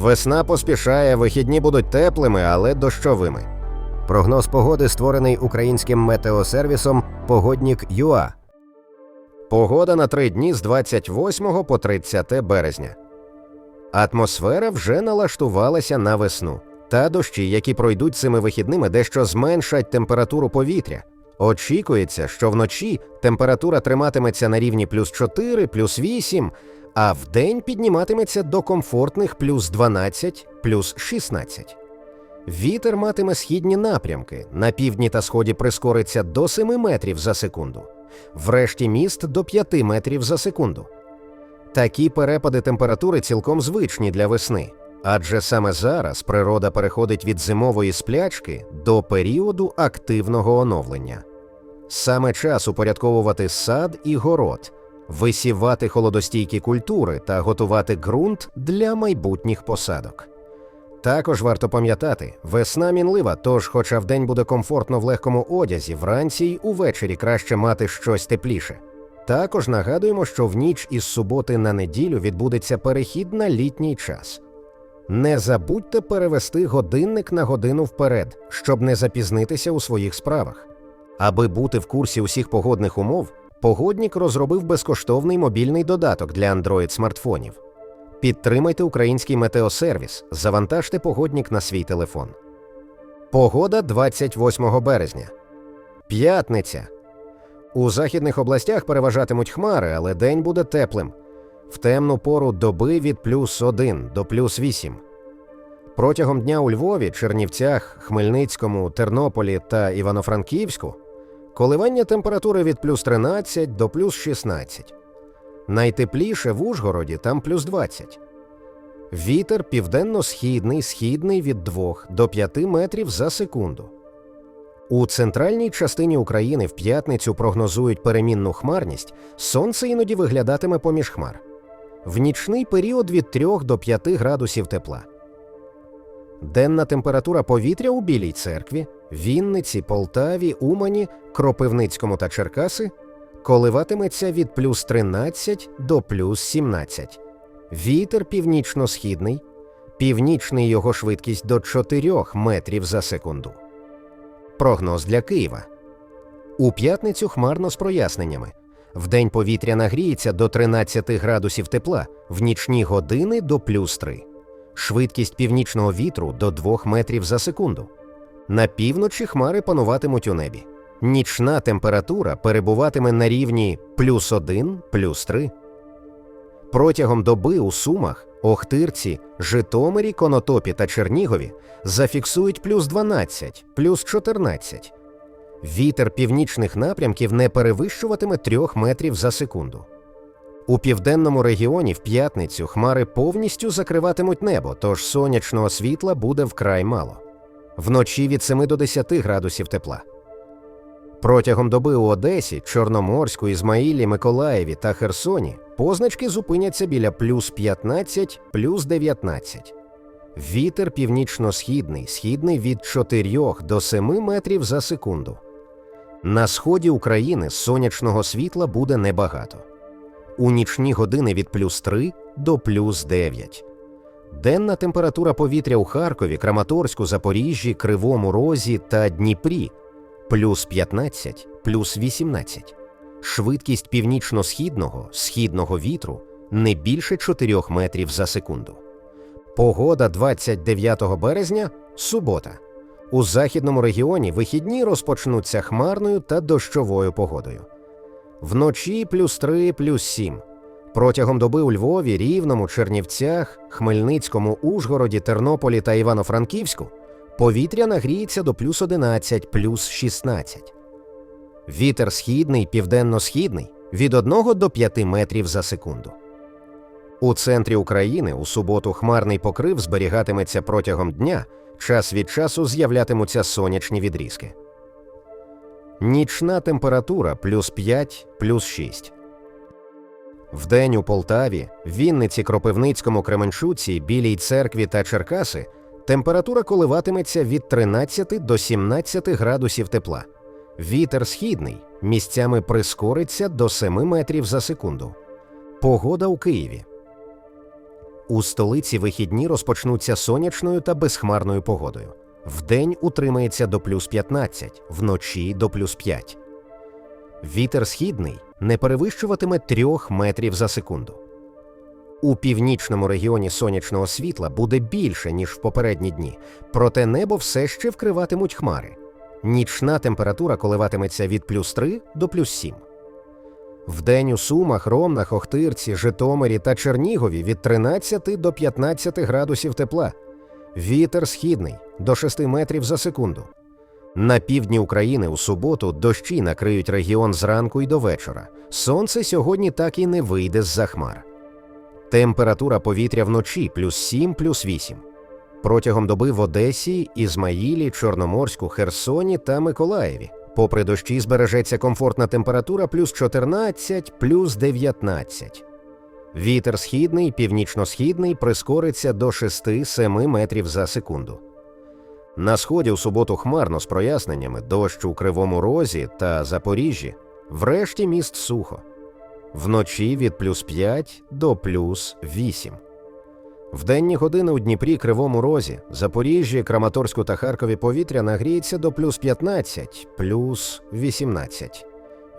Весна поспішає, вихідні будуть теплими, але дощовими. Прогноз погоди створений українським метеосервісом Погоднік ЮА. Погода на три дні з 28 по 30 березня. Атмосфера вже налаштувалася на весну. Та дощі, які пройдуть цими вихідними, дещо зменшать температуру повітря. Очікується, що вночі температура триматиметься на рівні плюс 4, плюс 8, а вдень підніматиметься до комфортних плюс 12, плюс 16. Вітер матиме східні напрямки. На півдні та сході прискориться до 7 метрів за секунду, врешті міст до 5 метрів за секунду. Такі перепади температури цілком звичні для весни, адже саме зараз природа переходить від зимової сплячки до періоду активного оновлення. Саме час упорядковувати сад і город, висівати холодостійкі культури та готувати ґрунт для майбутніх посадок. Також варто пам'ятати, весна мінлива, тож, хоча вдень буде комфортно в легкому одязі, вранці й увечері краще мати щось тепліше. Також нагадуємо, що в ніч із суботи на неділю відбудеться перехід на літній час. Не забудьте перевести годинник на годину вперед, щоб не запізнитися у своїх справах. Аби бути в курсі усіх погодних умов, погоднік розробив безкоштовний мобільний додаток для Android смартфонів. Підтримайте український метеосервіс, завантажте погоднік на свій телефон. Погода 28 березня. П'ятниця. У західних областях переважатимуть хмари, але день буде теплим. В темну пору доби від плюс 1 до плюс 8. Протягом дня у Львові, Чернівцях, Хмельницькому, Тернополі та Івано-Франківську коливання температури від плюс 13 до плюс 16. Найтепліше в Ужгороді там плюс 20. Вітер південно-східний, східний від 2 до 5 метрів за секунду. У центральній частині України в п'ятницю прогнозують перемінну хмарність, сонце іноді виглядатиме поміж хмар. В нічний період від 3 до 5 градусів тепла. Денна температура повітря у Білій церкві, Вінниці, Полтаві, Умані, Кропивницькому та Черкаси коливатиметься від плюс 13 до плюс 17. Вітер північно-східний, північний його швидкість до 4 метрів за секунду. Прогноз для Києва. У п'ятницю хмарно з проясненнями. Вдень повітря нагріється до 13 градусів тепла, в нічні години до плюс 3. Швидкість північного вітру до 2 метрів за секунду. На півночі хмари пануватимуть у небі. Нічна температура перебуватиме на рівні плюс 1, плюс 3. Протягом доби у Сумах, Охтирці, Житомирі, Конотопі та Чернігові зафіксують плюс 12, плюс 14. Вітер північних напрямків не перевищуватиме 3 метрів за секунду. У південному регіоні в п'ятницю хмари повністю закриватимуть небо, тож сонячного світла буде вкрай мало. Вночі від 7 до 10 градусів тепла. Протягом доби у Одесі, Чорноморську, Ізмаїлі, Миколаєві та Херсоні позначки зупиняться біля плюс 15, плюс 19. Вітер північно-східний, східний від 4 до 7 метрів за секунду. На сході України сонячного світла буде небагато. У нічні години від плюс 3 до плюс 9. Денна температура повітря у Харкові, Краматорську, Запоріжжі, Кривому Розі та Дніпрі плюс 15, плюс 18. Швидкість північно-східного східного вітру не більше 4 метрів за секунду. Погода 29 березня субота. У західному регіоні вихідні розпочнуться хмарною та дощовою погодою. Вночі плюс 3, плюс 7. Протягом доби у Львові, Рівному, Чернівцях, Хмельницькому, Ужгороді, Тернополі та Івано-Франківську повітря нагріється до плюс 11, плюс 16. Вітер східний, південно-східний від 1 до 5 метрів за секунду. У центрі України у суботу хмарний покрив зберігатиметься протягом дня, час від часу з'являтимуться сонячні відрізки. Нічна температура плюс 5, плюс 6. Вдень у Полтаві, Вінниці, Кропивницькому, Кременчуці, Білій церкві та Черкаси температура коливатиметься від 13 до 17 градусів тепла. Вітер східний місцями прискориться до 7 метрів за секунду. Погода у Києві. У столиці вихідні розпочнуться сонячною та безхмарною погодою. Вдень утримається до плюс 15, вночі до плюс 5. Вітер східний не перевищуватиме 3 метрів за секунду. У північному регіоні сонячного світла буде більше, ніж в попередні дні, проте небо все ще вкриватимуть хмари. Нічна температура коливатиметься від плюс 3 до плюс 7. Вдень у Сумах, Ромнах, Охтирці, Житомирі та Чернігові від 13 до 15 градусів тепла. Вітер східний до 6 метрів за секунду. На півдні України у суботу дощі накриють регіон зранку й до вечора. Сонце сьогодні так і не вийде з-за хмар. Температура повітря вночі плюс 7, плюс 8. Протягом доби в Одесі, Ізмаїлі, Чорноморську, Херсоні та Миколаєві. Попри дощі збережеться комфортна температура плюс 14, плюс 19. Вітер східний, північно-східний прискориться до 6-7 метрів за секунду. На сході у суботу хмарно з проясненнями дощ у Кривому Розі та Запоріжжі, врешті міст сухо. Вночі від плюс 5 до плюс 8. В денні години у Дніпрі, Кривому Розі, Запоріжжі, Краматорську та Харкові повітря нагріється до плюс 15, плюс 18.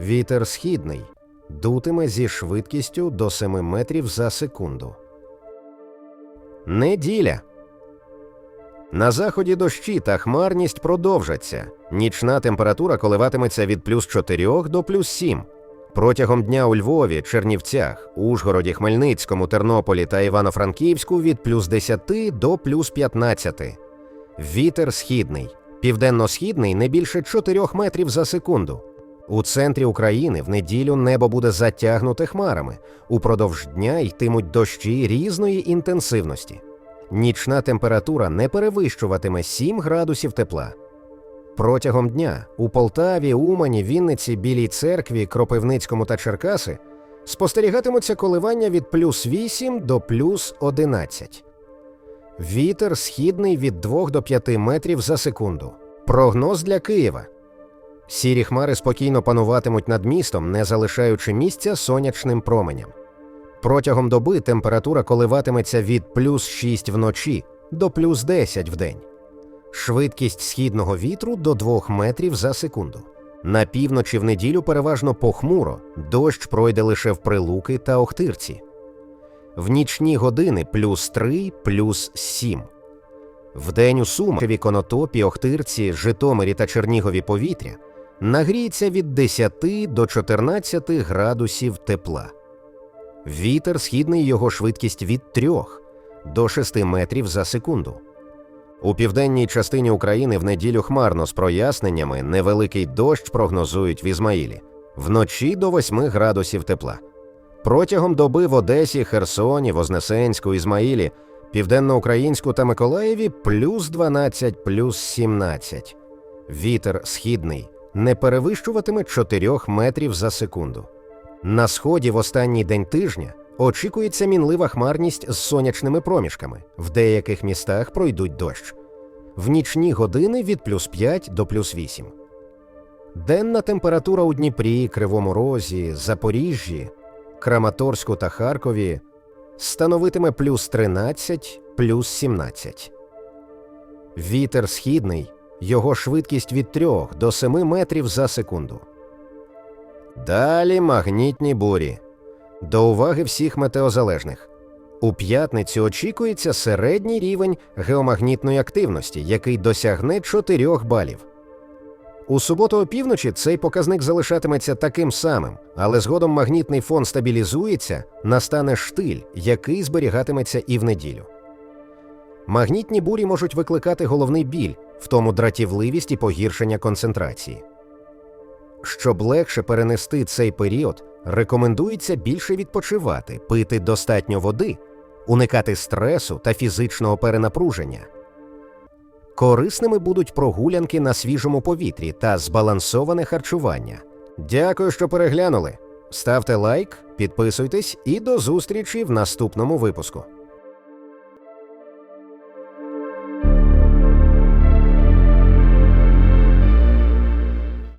Вітер східний дутиме зі швидкістю до 7 метрів за секунду. Неділя. На заході дощі та хмарність продовжаться. Нічна температура коливатиметься від плюс 4 до плюс 7. Протягом дня у Львові, Чернівцях, Ужгороді, Хмельницькому, Тернополі та Івано-Франківську від плюс 10 до плюс 15. Вітер східний, південно-східний не більше 4 метрів за секунду. У центрі України в неділю небо буде затягнуте хмарами. Упродовж дня йтимуть дощі різної інтенсивності. Нічна температура не перевищуватиме 7 градусів тепла. Протягом дня у Полтаві, Умані, Вінниці, Білій церкві, Кропивницькому та Черкаси спостерігатимуться коливання від плюс 8 до плюс 11. Вітер східний від 2 до 5 метрів за секунду. Прогноз для Києва. Сірі хмари спокійно пануватимуть над містом, не залишаючи місця сонячним променям. Протягом доби температура коливатиметься від плюс 6 вночі до плюс 10 вдень. Швидкість східного вітру до 2 метрів за секунду. На півночі в неділю переважно похмуро, дощ пройде лише в прилуки та охтирці. В нічні години плюс 3, плюс 7. Вдень у Сумах, Конотопі, Охтирці, Житомирі та Чернігові повітря нагріється від 10 до 14 градусів тепла. Вітер східний його швидкість від 3 до 6 метрів за секунду. У південній частині України в неділю хмарно з проясненнями невеликий дощ прогнозують в Ізмаїлі вночі до 8 градусів тепла. Протягом доби в Одесі, Херсоні, Вознесенську, Ізмаїлі, Південноукраїнську та Миколаєві плюс 12, плюс 17. Вітер східний не перевищуватиме 4 метрів за секунду. На сході в останній день тижня очікується мінлива хмарність з сонячними проміжками. В деяких містах пройдуть дощ. В нічні години від плюс 5 до плюс 8. Денна температура у Дніпрі, Кривому Розі, Запоріжжі, Краматорську та Харкові становитиме плюс 13, плюс 17. Вітер східний, його швидкість від 3 до 7 метрів за секунду. Далі магнітні бурі. До уваги всіх метеозалежних. У п'ятницю очікується середній рівень геомагнітної активності, який досягне 4 балів. У суботу опівночі цей показник залишатиметься таким самим, але згодом магнітний фон стабілізується, настане штиль, який зберігатиметься і в неділю. Магнітні бурі можуть викликати головний біль, в тому дратівливість і погіршення концентрації. Щоб легше перенести цей період, рекомендується більше відпочивати, пити достатньо води, уникати стресу та фізичного перенапруження. Корисними будуть прогулянки на свіжому повітрі та збалансоване харчування. Дякую, що переглянули. Ставте лайк, підписуйтесь і до зустрічі в наступному випуску.